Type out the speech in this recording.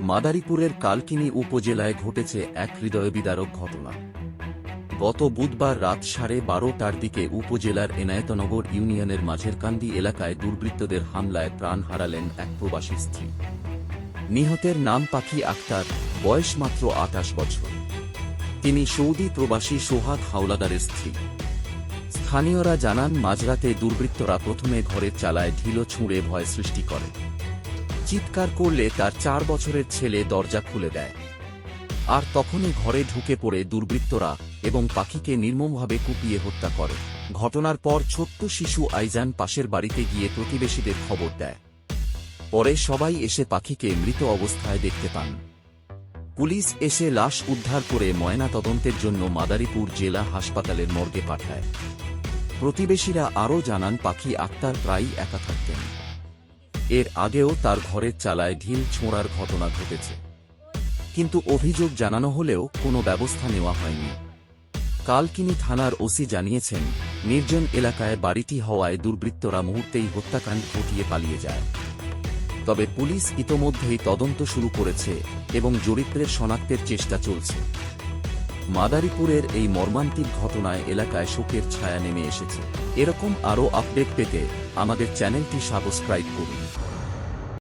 মাদারীপুরের কালকিনি উপজেলায় ঘটেছে এক হৃদয়বিদারক ঘটনা। গত বুধবার রাত সাড়ে বারোটার দিকে উপজেলার এনায়েতনগর ইউনিয়নের মাঝেরকান্দি এলাকায় দুর্বৃত্তদের হামলায় প্রাণ হারালেন এক প্রবাসী স্ত্রী। নিহতের নাম পাখি আক্তার, বয়স মাত্র আঠাশ বছর। তিনি সৌদি প্রবাসী সোহাগ হাওলাদারের স্ত্রী। স্থানীয়রা জানান, মাঝরাতে দুর্বৃত্তরা প্রথমে ঘরের চালায়, ঢিলো ছুঁড়ে ভয় সৃষ্টি করে। চিৎকার করলে তার চার বছরের ছেলে দরজা খুলে দেয়। আর তখনই ঘরে ঢুকে পড়ে দুর্বৃত্তরা এবং পাখিকে নির্মমভাবে কুপিয়ে হত্যা করে। ঘটনার পর ছোট্ট শিশু আইজান পাশের বাড়িতে গিয়ে প্রতিবেশীদের খবর দেয়। পরে সবাই এসে পাখিকে মৃত অবস্থায় দেখতে পান। পুলিশ এসে লাশ উদ্ধার করে ময়না তদন্তের জন্য মাদারীপুর জেলা হাসপাতালের মর্গে পাঠায়। প্রতিবেশীরা আরও জানান, পাখি আক্তার প্রায়ই একা থাকতেন। এর আগেও তার ঘরের চালায় ঢিল ছোঁড়ার ঘটনা ঘটেছে। কিন্তু অভিযোগ জানানো হলেও কোনো ব্যবস্থা নেওয়া হয়নি। কালকিনি থানার ওসি জানিয়েছেন, নির্জন এলাকায় বাড়িটি হওয়ায় দুর্বৃত্তরা মুহূর্তেই হত্যাকাণ্ড ঘটিয়ে পালিয়ে যায়। তবে পুলিশ ইতোমধ্যেই তদন্ত শুরু করেছে এবং জড়িতদের শনাক্তের চেষ্টা চলছে। মাদারীপুরের এই মর্মান্তিক ঘটনায় এলাকায় শোকের ছায়া নেমে এসেছে। এরকম আরও আপডেট পেতে আমাদের চ্যানেলটি সাবস্ক্রাইব করুন।